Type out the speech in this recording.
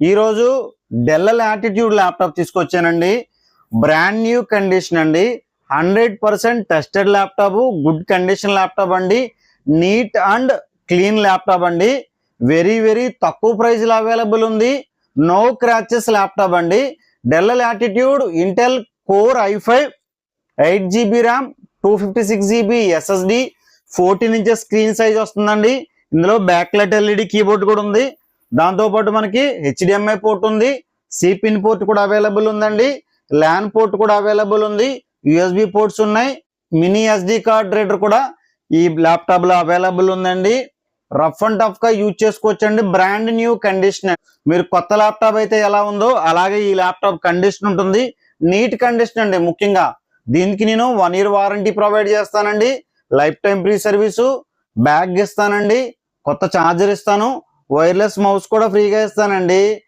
ఈరోజు Dell latitude laptop తీసుకొచ్చానండి. Brand new condition అండి. Hundred percent tested laptop good condition laptop అండి. Neat and clean laptop అండి. Very very తక్కువ ప్రైజ్లో అవైలబుల్ ఉంది. నో క్రాచెస్ ల్యాప్టాప్ అండి. Dell latitude Intel core i five eight GB RAM two fifty six GB SSD fourteen inches screen size వస్తుందండి. ఇందులో backlit LED keyboard కూడా ఉంది. దాంతోపాటు మనకి హెచ్డిఎంఐ పోర్ట్ ఉంది సిపిన్ పోర్ట్ కూడా అవైలబుల్ ఉందండి ల్యాన్ పోర్ట్ కూడా అవైలబుల్ ఉంది యుఎస్బి పోర్ట్స్ ఉన్నాయి మినీ ఎస్డి కార్డ్ రీడర్ కూడా ఈ ల్యాప్టాప్లో అవైలబుల్ ఉందండి. రఫ్ అండ్ టఫ్గా యూజ్ చేసుకోవచ్చండి బ్రాండ్ న్యూ కండిషనర్ మీరు కొత్త ల్యాప్టాప్ అయితే ఎలా ఉందో అలాగే ఈ ల్యాప్టాప్ కండిషన్ ఉంటుంది నీట్ కండిషన్ అండి ముఖ్యంగా. దీనికి నేను వన్ ఇయర్ వారంటీ ప్రొవైడ్ చేస్తానండి life time free service bag ఇస్తానండి కొత్త ఛార్జర్ ఇస్తాను వైర్లెస్ మౌస్ కూడా ఫ్రీగా ఇస్తానండి.